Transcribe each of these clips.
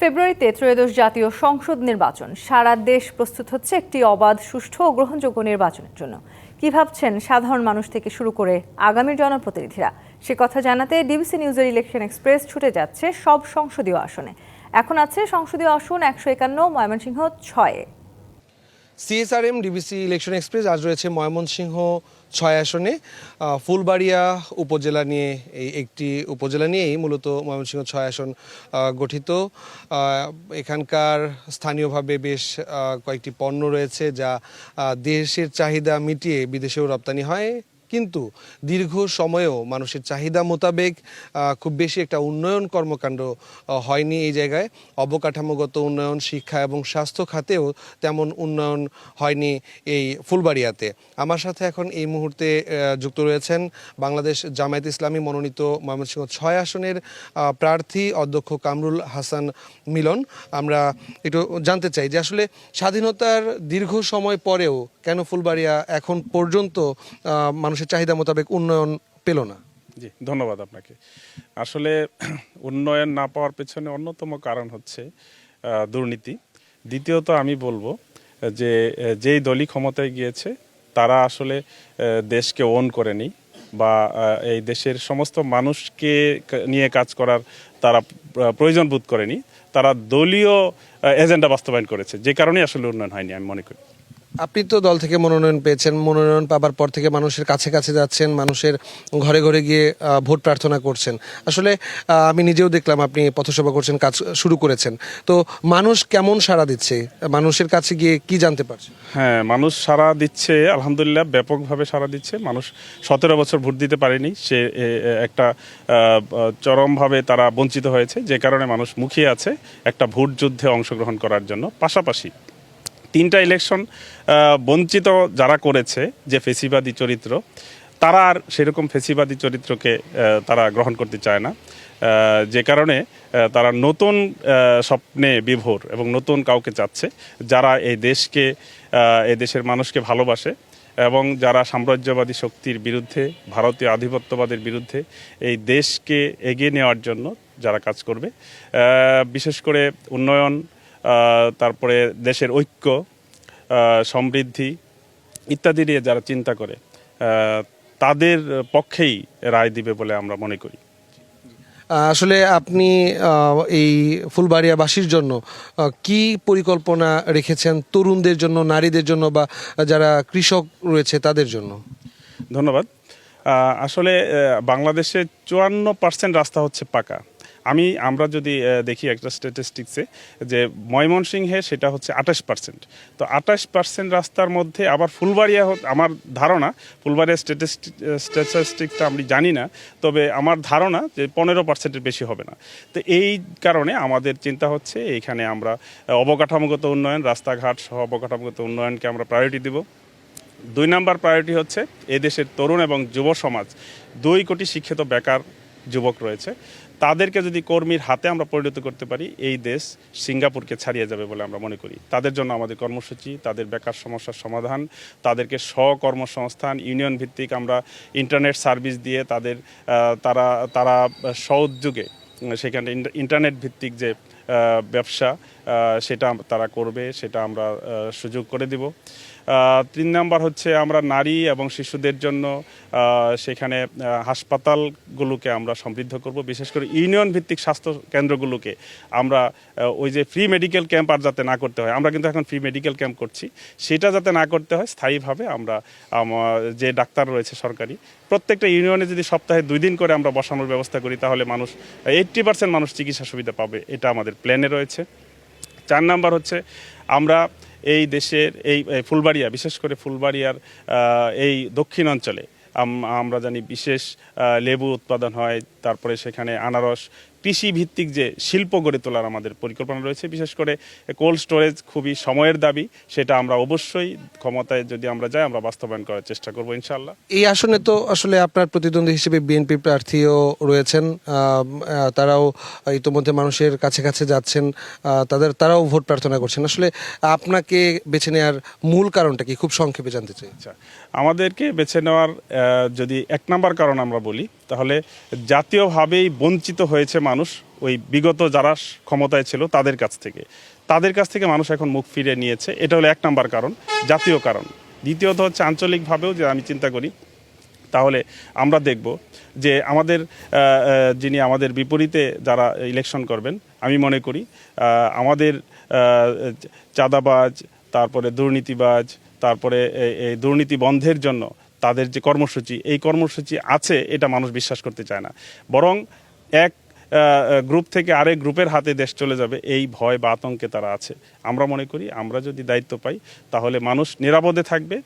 ফেব্রুয়ারিতে ত্রয়োদশ জাতীয় সংসদ নির্বাচন। সারা দেশ প্রস্তুত হচ্ছে একটি অবাধ, সুষ্ঠু ও গ্রহণযোগ্য নির্বাচনের জন্য। কি ভাবছেন সাধারণ মানুষ থেকে শুরু করে আগামী জনপ্রতিনিধিরা? সে কথা জানাতে ডিবিসি নিউজের ইলেকশন এক্সপ্রেস ছুটে যাচ্ছে সব সংসদীয় আসনে। এখন আছে সংসদীয় আসন একশো একান্ন, ময়মনসিংহ ছয়ে। সিএসআরএম, ডিবিসি ইলেকশন এক্সপ্রেস, আজ রয়েছে ময়মনসিংহ ছয় আসনে ফুলবাড়িয়া উপজেলা নিয়ে এই একটি উপজেলা নিয়েই মূলত ময়মনসিংহ ছয় আসন গঠিত। এখানকার স্থানীয়ভাবে বেশ কয়েকটি পণ্য রয়েছে যা দেশের চাহিদা মিটিয়ে বিদেশেও রপ্তানি হয়। কিন্তু দীর্ঘ সময়েও মানুষের চাহিদা মোতাবেক খুব বেশি একটা উন্নয়ন কর্মকাণ্ড হয়নি এই জায়গায়। অবকাঠামোগত উন্নয়ন শিক্ষা এবং স্বাস্থ্য খাতেও তেমন উন্নয়ন হয়নি এই ফুলবাড়িয়াতে। আমার সাথে এখন এই মুহূর্তে যুক্ত রয়েছেন বাংলাদেশ জামায়াত ইসলামী মনোনীত ময়মনসিংহ ছয় আসনের প্রার্থী অধ্যক্ষ কামরুল হাসান মিলন। আমরা একটু জানতে চাই যে আসলে স্বাধীনতার দীর্ঘ সময় পরেও কেন ফুলবাড়িয়া এখন পর্যন্ত আহ, মানুষের চাহিদা মোতাবেক উন্নয়ন পেল না। জি, ধন্যবাদ আপনাকে। আসলে উন্নয়ন না পাওয়ার পেছনে অন্যতম কারণ হচ্ছে দুর্নীতি। দ্বিতীয়ত আমি বলব যে যেই দলই ক্ষমতায় গিয়েছে, তারা আসলে দেশকে ওন করেনি বা এই দেশের সমস্ত মানুষকে নিয়ে কাজ করার তারা প্রয়োজন বোধ করেনি। তারা দলীয় এজেন্ডা বাস্তবায়ন করেছে। যে কারণে আসলে উন্নয়ন হয়নি, আমি মনে করি। আপনি তো দল থেকে মনোনয়ন পেয়েছেন, মনোনয়ন পাবার পর থেকে মানুষের কাছে কাছে যাচ্ছেন, মানুষের ঘরে ঘরে গিয়ে ভোট প্রার্থনা করছেন। আসলে আমি নিজেও দেখলাম আপনি পথসভা করছেন, কাজ শুরু করেছেন। তো মানুষ কেমন সাড়া দিচ্ছে? মানুষের কাছে গিয়ে কি জানতে পারছে? হ্যাঁ মানুষ সারা দিচ্ছে, আলহামদুলিল্লাহ, ব্যাপকভাবে সারা দিচ্ছে। মানুষ সতেরো বছর ভোট দিতে পারেনি। সে একটা চরমভাবে তারা বঞ্চিত হয়েছে। যে কারণে মানুষ মুখিয়ে আছে একটা ভোট যুদ্ধে অংশগ্রহণ করার জন্য। পাশাপাশি তিনটা ইলেকশন বঞ্চিত যারা করেছে যে ফেসিবাদী চরিত্র, তারা আর সেরকম ফেসিবাদী চরিত্রকে তারা গ্রহণ করতে চায় না। যে কারণে তারা নতুন স্বপ্নে বিভোর এবং নতুন কাউকে চাচ্ছে, যারা এই দেশকে এই দেশের মানুষকে ভালোবাসে এবং যারা সাম্রাজ্যবাদী শক্তির বিরুদ্ধে, ভারতীয় আধিপত্যবাদের বিরুদ্ধে এই দেশকে এগিয়ে নেওয়ার জন্য যারা কাজ করবে। বিশেষ করে উন্নয়ন তারপরে দেশের ঐক্য সমৃদ্ধি ইত্যাদি নিয়ে যারা চিন্তা করে তাদের পক্ষেই রায় দিবে বলে আমরা মনে করি। আসলে আপনি এই ফুলবাড়িয়াবাসীর জন্য কি পরিকল্পনা রেখেছেন তরুণদের জন্য নারীদের জন্য বা যারা কৃষক রয়েছে তাদের জন্য? ধন্যবাদ। আসলে বাংলাদেশে চুয়ান্ন পার্সেন্ট রাস্তা হচ্ছে পাকা। আমি, আমরা যদি দেখি একটা স্ট্যাটিস্টিক্সে যে ময়মনসিংহে সেটা হচ্ছে আঠাশ পার্সেন্ট তো আঠাশ পার্সেন্ট রাস্তার মধ্যে আবার ফুলবাড়িয়া আমার ধারণা, ফুলবাড়িয়া স্ট্যাটিস্টিক স্ট্যাটিস্টিকটা আমি জানি না, তবে আমার ধারণা যে পনেরো পার্সেন্টের বেশি হবে না। তো এই কারণে আমাদের চিন্তা হচ্ছে এইখানে আমরা অবকাঠামোগত উন্নয়ন, রাস্তাঘাট সহ অবকাঠামোগত উন্নয়নকে আমরা প্রায়োরিটি দেব। দুই নাম্বার প্রায়োরিটি হচ্ছে এদেশের তরুণ এবং যুব সমাজ। দুই কোটি শিক্ষিত বেকার যুবক রয়েছে। তাদেরকে যদি কর্মীর হাতে আমরা পরিণত করতে পারি এই দেশ সিঙ্গাপুরকে ছাড়িয়ে যাবে বলে আমরা মনে করি। তাদের জন্য আমাদের কর্মসূচি তাদের বেকার সমস্যার সমাধান তাদেরকে স্বকর্মসংস্থান ইউনিয়ন ভিত্তিক আমরা ইন্টারনেট সার্ভিস দিয়ে তাদের তারা তারা উম, সেখানে ইন্টারনেট ভিত্তিক যে ব্যবসা সেটা তারা করবে সেটা আমরা সুযোগ করে দিব। তিন নাম্বার হচ্ছে আমরা নারী এবং শিশুদের জন্য সেখানে হাসপাতালগুলোকে আমরা সমৃদ্ধ করব। বিশেষ করে ইউনিয়ন ভিত্তিক স্বাস্থ্য কেন্দ্রগুলোকে আমরা ওই যে ফ্রি মেডিকেল ক্যাম্প আর যাতে না করতে হয়, আমরা কিন্তু এখন ফ্রি মেডিকেল ক্যাম্প করছি। সেটা যাতে না করতে হয়, স্থায়ীভাবে আমরা যে ডাক্তার রয়েছে সরকারি, প্রত্যেকটা ইউনিয়নে যদি সপ্তাহে দুই দিন করে আমরা বসানোর ব্যবস্থা করি, তাহলে মানুষ এইট্টি পার্সেন্ট মানুষ চিকিৎসা সুবিধা পাবে, এটা আমাদের প্ল্যানে রয়েছে। চার নাম্বার হচ্ছে আমরা এই দেশের এই ফুলবাড়িয়া, বিশেষ করে ফুলবাড়িয়ার এই দক্ষিণ অঞ্চলে আমরা জানি বিশেষ লেবু উৎপাদন হয়, তারপরে সেখানে আনারস কৃষি ভিত্তিক যে শিল্প গড়ে তোলার আমাদের পরিকল্পনা রয়েছে বিশেষ করে কোল্ড স্টোরেজ খুবই সময়ের দাবি সেটা আমরা অবশ্যই ক্ষমতায় যদি আমরা যাই আমরা বাস্তবায়ন করার চেষ্টা করব ইনশাল্লাহ এই আসনে তো আসলে আপনার প্রতিদ্বন্দ্বী হিসেবে বিএনপি প্রার্থীও রয়েছেন তারাও ইতোমধ্যে মানুষের কাছে কাছে যাচ্ছেন তাদের তারাও ভোট প্রার্থনা করছেন। আসলে আপনাকে বেছে নেওয়ার মূল কারণটা কি? খুব সংক্ষেপে জানতে চাই। আচ্ছা আমাদেরকে বেছে নেওয়ার যদি এক নাম্বার কারণ আমরা বলি তাহলে জাতীয়ভাবেই বঞ্চিত হয়েছে মানুষ ওই বিগত যারা ক্ষমতায় ছিল তাদের কাছ থেকে। তাদের কাছ থেকে মানুষ এখন মুখ ফিরে নিয়েছে। এটা হলো এক নাম্বার কারণ, জাতীয় কারণ। দ্বিতীয়ত হচ্ছে আঞ্চলিকভাবেও যে আমি চিন্তা করি, তাহলে আমরা দেখব যে আমাদের যিনি আমাদের বিপরীতে যারা ইলেকশন করবেন, আমি মনে করি আমাদের চাঁদাবাজ, তারপরে দুর্নীতিবাজ, তারপরে এই দুর্নীতি বন্ধের জন্য তাদের যে কর্মসূচি এই কর্মসূচি আছে এটা মানুষ বিশ্বাস করতে চায় না। বরং এক গ্রুপ থেকে আরেক গ্রুপের হাতে দেশ চলে যাবে। এই ভয় বা আতঙ্কে তারা আছে। আমরা মনে করি, আমরা যদি দায়িত্ব পাই, তাহলে মানুষ নিরাপদে থাকবে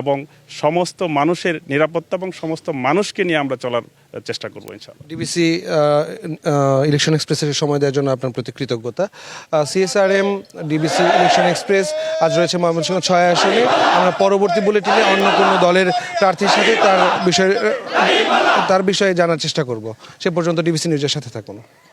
এবং সমস্ত মানুষের নিরাপত্তা এবং সমস্ত মানুষকে নিয়ে আমরা চলার চেষ্টা করব, ইনশাআল্লাহ। ডিবিসি ইলেকশন এক্সপ্রেসের সময় দেওয়ার জন্য আপনার প্রতি কৃতজ্ঞতা। সিএসআরএম ডিবিসি ইলেকশন এক্সপ্রেস, আজ রয়েছে ময়মনসিংহ ছয় আসনে। আমরা পরবর্তী বুলেটিনে অন্য কোনো দলের প্রার্থীর সাথে তার বিষয়ে তার বিষয়ে জানার চেষ্টা করব। সে পর্যন্ত ডিবিসি নিউজের সাথে থাকুন।